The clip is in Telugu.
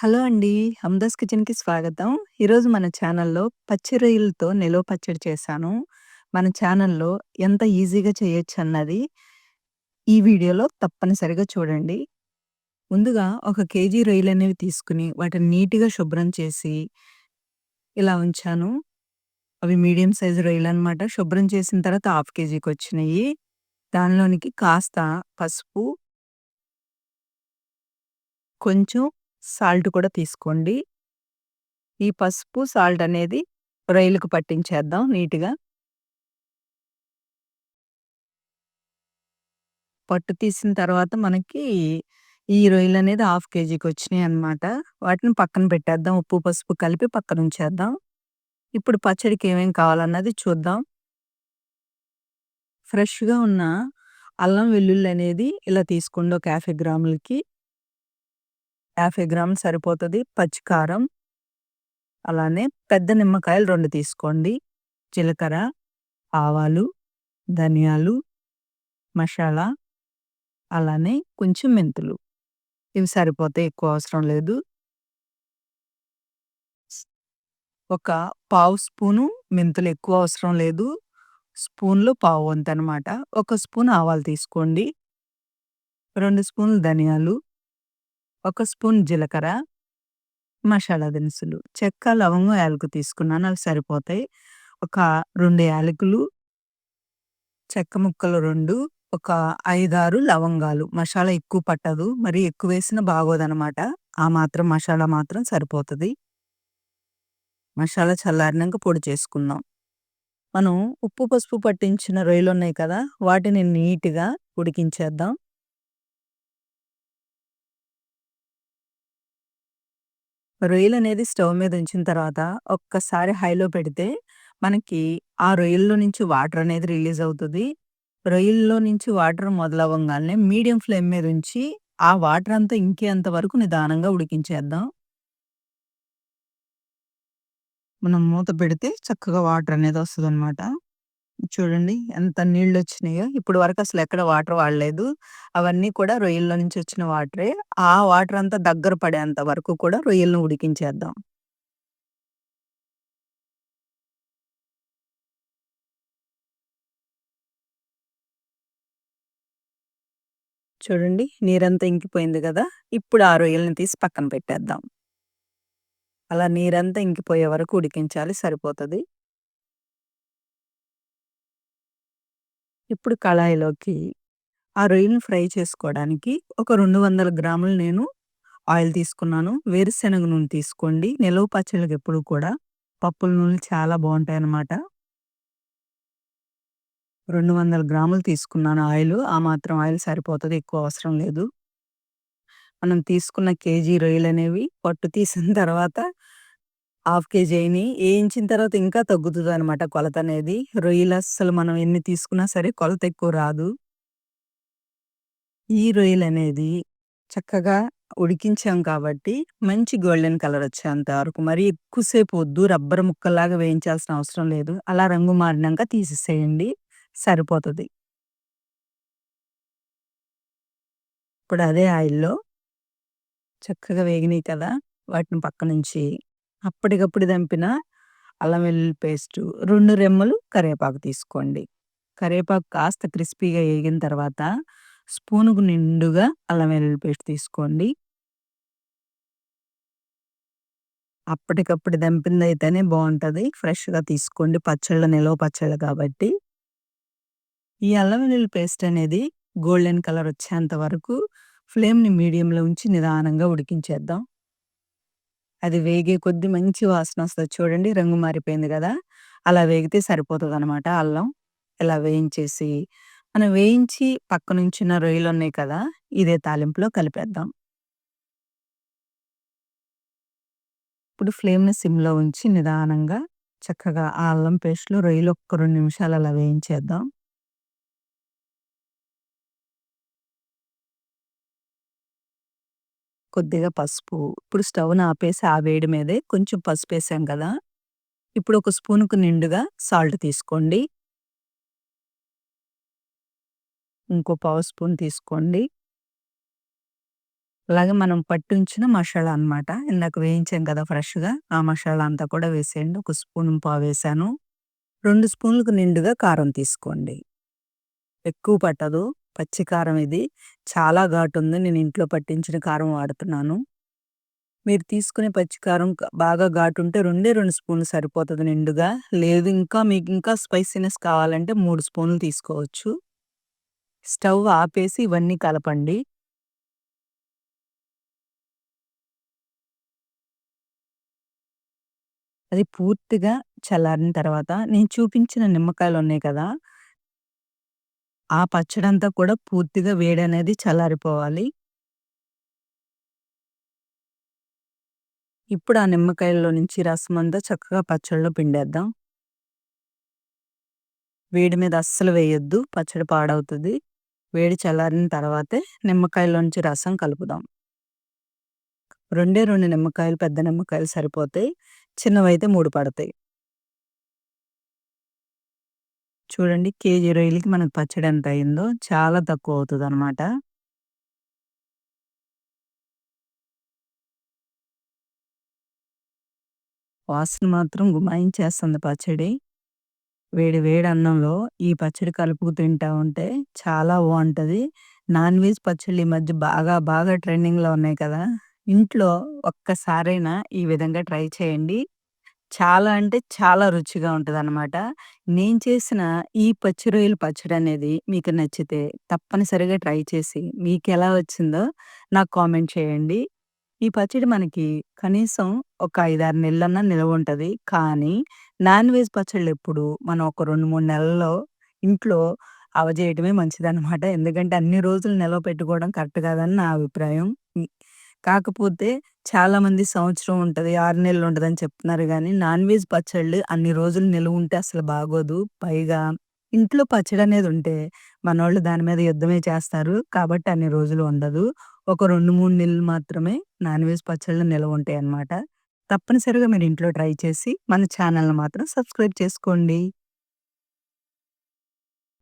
హలో అండి. హమ్దాస్ కిచెన్‌కి స్వాగతం. ఈరోజు మన ఛానల్‌లో పచ్చి రొయ్యలతో నిలవ పచ్చడి చేశాను. మన ఛానల్‌లో ఎంత ఈజీగా చేయొచ్చన్నది ఈ వీడియోలో తప్పనిసరిగా చూడండి. ముందుగా ఒక కేజీ రొయ్యలనేవి తీసుకుని వాటిని నీట్‌గా శుభ్రం చేసి ఇలా ఉంచాను. అవి మీడియం సైజ్ రొయ్యలనమాట. శుభ్రం చేసిన తర్వాత హాఫ్ కేజీకొచ్చినియి. దానిలోనికి కాస్త పసుపు కొంచెం సాల్ట్ కూడా తీసుకోండి. ఈ పసుపు, సాల్ట్ అనేది రొయ్యలకు పట్టించేద్దాం నీట్‌గా. పట్టు తీసిన తర్వాత మనకి ఈ రొయ్యలు అనేది హాఫ్ కేజీకి వచ్చినాయి అనమాట వాటిని పక్కన పెట్టేద్దాం. ఉప్పు, పసుపు కలిపి పక్కన ఉంచేద్దాం ఇప్పుడు పచ్చడికి ఏమేమి కావాలన్నది చూద్దాం. ఫ్రెష్‌గా ఉన్న అల్లం, వెల్లుల్లి అనేది ఇలా తీసుకోండి ఒక 50 గ్రాములకి. 50 గ్రాములు సరిపోతుంది పచ్చికారం అలానే పెద్ద నిమ్మకాయలు రెండు తీసుకోండి. జీలకర్ర, ఆవాలు, ధనియాలు, మసాలా అలానే కొంచెం మెంతులు. ఇవి సరిపోతాయి. ఎక్కువ అవసరం లేదు. ఒక పావు స్పూను మెంతులు ఎక్కువ అవసరం లేదు. స్పూన్‌లో పావు వంతనమాట. ఒక స్పూన్ ఆవాలు తీసుకోండి. రెండు స్పూన్లు ధనియాలు. ఒక స్పూన్ జీలకర్ర. మసాలా దినుసులు. చెక్క, లవంగం, యాలకు తీసుకున్నాను. అవి సరిపోతాయి. ఒక రెండు యాలకులు. చెక్క ముక్కలు రెండు ఒక 5, 6 లవంగాలు. మసాలా ఎక్కువ పట్టదు. మరి ఎక్కువ వేసిన బాగోదనమాట. ఆ మాత్రం మసాలా మాత్రం సరిపోతుంది మసాలా చల్లారినాక పొడి చేసుకుందాం. మనం ఉప్పు, పసుపు పట్టించిన రొయ్యలు ఉన్నాయి కదా! వాటిని నీట్‌గా ఉడికించేద్దాం. రొయ్యలు అనేది స్టవ్ మీద ఉంచిన తర్వాత ఒక్కసారి హైలో పెడితే మనకి ఆ రొయ్యల్లో నుంచి వాటర్ అనేది రిలీజ్ అవుతుంది రొయ్యల్లో నుంచి వాటర్ మొదలవ్వగానే మీడియం ఫ్లేమ్ మీద ఉంచి ఆ వాటర్ అంతా ఇంకేంత వరకు నిదానంగా ఉడికించేద్దాం. మనం మూత పెడితే చక్కగా వాటర్ అనేది వస్తదనమాట. చూడండి ఎంత నీళ్ళు వచ్చినాయో ఇప్పుడు వరకు అసలు ఎక్కడ వాటర్ వాడలేదు. అవన్నీ కూడా రొయ్యల్లో నుంచి వచ్చిన వాటరే. ఆ వాటర్ అంతా దగ్గర పడేంత వరకు కూడా రొయ్యలను ఉడికించేద్దాం. చూడండి నీరంతా ఇంకిపోయింది కదా ఇప్పుడు ఆ రొయ్యల్ని తీసి పక్కన పెట్టేద్దాం. అలా నీరంతా ఇంకిపోయే వరకు ఉడికించాలి సరిపోతుంది ఇప్పుడు కళాయిలోకి ఆ రొయ్యలను ఫ్రై చేసుకోవడానికి ఒక 200 గ్రాములు నేను ఆయిల్ తీసుకున్నాను. వేరుశెనగ నూనె తీసుకోండి. నిలవ పచ్చళ్ళకి ఎప్పుడు కూడా పప్పుల నూనెలు చాలా బాగుంటాయి అన్నమాట రెండు వందల గ్రాములు తీసుకున్నాను ఆయిల్ ఆ మాత్రం ఆయిల్ సరిపోతుంది ఎక్కువ అవసరం లేదు. మనం తీసుకున్న కేజీ రొయ్యలు అనేవి పట్టు తీసిన తర్వాత హాఫ్ కేజీ వేయించిన తర్వాత ఇంకా తగ్గుతుందన్నమాట కొలత అనేది రొయ్యలు అస్సలు మనం ఎన్ని తీసుకున్నా సరే కొలత ఎక్కువ రాదు. ఈ రొయ్యలు అనేది చక్కగా ఉడికించాం కాబట్టి మంచి గోల్డెన్ కలర్ వచ్చేంత వరకు మరీ ఎక్కువసేపు వద్దు. రబ్బర్ ముక్కల్లాగా వేయించాల్సిన అవసరం లేదు. అలా రంగు మారినాక తీసేసేయండి. సరిపోతుంది ఇప్పుడు అదే ఆయిల్‌లో చక్కగా వేగినాయి కదా! వాటిని పక్క నుంచి అప్పటికప్పుడు దంపిన అల్లం వెల్లుల్లి పేస్టు, 2 రెమ్మలు కరివేపాకు తీసుకోండి. కరివేపాకు కాస్త క్రిస్పీగా ఏగిన తర్వాత స్పూనుకు నిండుగా అల్లం వెల్లుల్లి పేస్ట్ తీసుకోండి. అప్పటికప్పుడు దంపిందైతేనే బావుంటది. ఫ్రెష్‌గా తీసుకోండి. పచ్చళ్ళు నిలవ పచ్చళ్ళు కాబట్టి. ఈ అల్లం వెల్లుల్లి పేస్ట్ అనేది గోల్డెన్ కలర్ వచ్చేంత వరకు ఫ్లేమ్‌ని మీడియంలో ఉంచి నిదానంగా ఉడికించేద్దాం. అది వేగే కొద్దీ మంచి వాసన వస్తుంది చూడండి. రంగు మారిపోయింది కదా అలా వేగితే సరిపోతదనమాట అల్లం. ఇలా వేయించేసి మనం వేయించి పక్కనుంచిన రొయ్యలున్నాయి కదా! ఇదే తాలింపులో కలిపేద్దాం. ఇప్పుడు ఫ్లేమ్‌ని సిమ్‌లో ఉంచి నిదానంగా చక్కగా ఆ అల్లం పేస్ట్‌లో రొయ్యలు ఒక్క 2 నిమిషాలు అలా వేయించేద్దాం. కొద్దిగా పసుపు. ఇప్పుడు స్టవ్‌ని ఆపేసి ఆ వేడి మీదే కొంచెం పసుపు వేసాం కదా! ఇప్పుడు ఒక స్పూన్కు నిండుగా సాల్ట్ తీసుకోండి. ఇంకో పావు స్పూన్ తీసుకోండి. అలాగే మనం పట్టించిన మసాలా అనమాట. ఇందాక వేయించాం కదా ఫ్రెష్‌గా. ఆ మసాలా అంతా కూడా వేసేయండి. ఒక స్పూన్ పావేశాను. 2 స్పూన్‌లకు నిండుగా కారం తీసుకోండి. ఎక్కువ పట్టదు. పచ్చి కారం ఇది. చాలా ఘాటు ఉంది నేను ఇంట్లో పట్టించిన కారం వాడుతున్నాను. మీరు తీసుకునే పచ్చికారం బాగా ఘాటు ఉంటే రెండే రెండు స్పూన్‌లు సరిపోతుంది నిండుగా. లేదు ఇంకా మీకు ఇంకా స్పైసీనెస్ కావాలంటే మూడు స్పూన్‌లు తీసుకోవచ్చు. స్టవ్ ఆపేసి ఇవన్నీ కలపండి. అది పూర్తిగా చల్లారిన తర్వాత నేను చూపించిన నిమ్మకాయలు ఉన్నాయి కదా! ఆ పచ్చడంతా కూడా పూర్తిగా వేడనేది చల్లారిపోవాలి. ఇప్పుడు ఆ నిమ్మకాయల్లో నుంచి రసమంతా చక్కగా పచ్చడిలో పిండేద్దాం. వేడి మీద అస్సలు వేయొద్దు. పచ్చడి పాడవుతది. వేడి చల్లారిన తర్వాతే నిమ్మకాయలోంచి రసం కలుపుదాం. రెండే 2 నిమ్మకాయలు పెద్ద నిమ్మకాయలు సరిపోతాయి. చిన్నవైతే 3 పడతాయి. చూడండి కేజీ రొయ్యలకి మనకు పచ్చడి ఎంత అయిందో చాలా తక్కువ అవుతుంది అనమాట వాసన మాత్రం గుమాయించేస్తుంది పచ్చడి. వేడి వేడి అన్నంలో ఈ పచ్చడి కలుపుకు తింటా ఉంటే చాలా బాగుంటుంది నాన్ వెజ్ పచ్చళ్ళు ఈ మధ్య బాగా బాగా ట్రెండింగ్‌లో ఉన్నాయి కదా! ఇంట్లో ఒక్కసారైనా ఈ విధంగా ట్రై చేయండి. చాలా అంటే చాలా రుచిగా ఉంటదనమాట. నేను చేసిన ఈ పచ్చి రొయ్యల పచ్చడనేది మీకు నచ్చితే తప్పనిసరిగా ట్రై చేసి మీకెలా వచ్చిందో నాకు కామెంట్ చేయండి. ఈ పచ్చడి మనకి కనీసం ఒక 5, 6 నెలలన్నా నిలవుంటది. కానీ నాన్ వెజ్ పచ్చళ్ళెప్పుడు మనం ఒక 2, 3 నెలల్లో ఇంట్లో అవజేయటమే మంచిదనమాట. ఎందుకంటే అన్ని రోజులు నిలవ పెట్టుకోవడం కరెక్ట్ కాదని నా అభిప్రాయం. హ్మ్. కాకపోతే చాలామంది సంవత్సరం ఉంటది, 6 నెలలు ఉంటదని చెప్తున్నారు గానీ నాన్ వెజ్ పచ్చళ్ళు అన్ని రోజులు నిలవుంటే అసలు బాగోదు. పైగా ఇంట్లో పచ్చడనేదుంటే మనోళ్ళు దాని మీద యుద్ధమే చేస్తారు. కాబట్టి అన్ని రోజులు ఉండదు. ఒక 2, 3 నెలలు మాత్రమే నాన్ వెజ్ పచ్చళ్ళు నిలవుంటాయన్నమాట. తప్పనిసరిగా మీరు ఇంట్లో ట్రై చేసి మన ఛానెల్‌ని మాత్రం సబ్స్క్రైబ్ చేసుకోండి.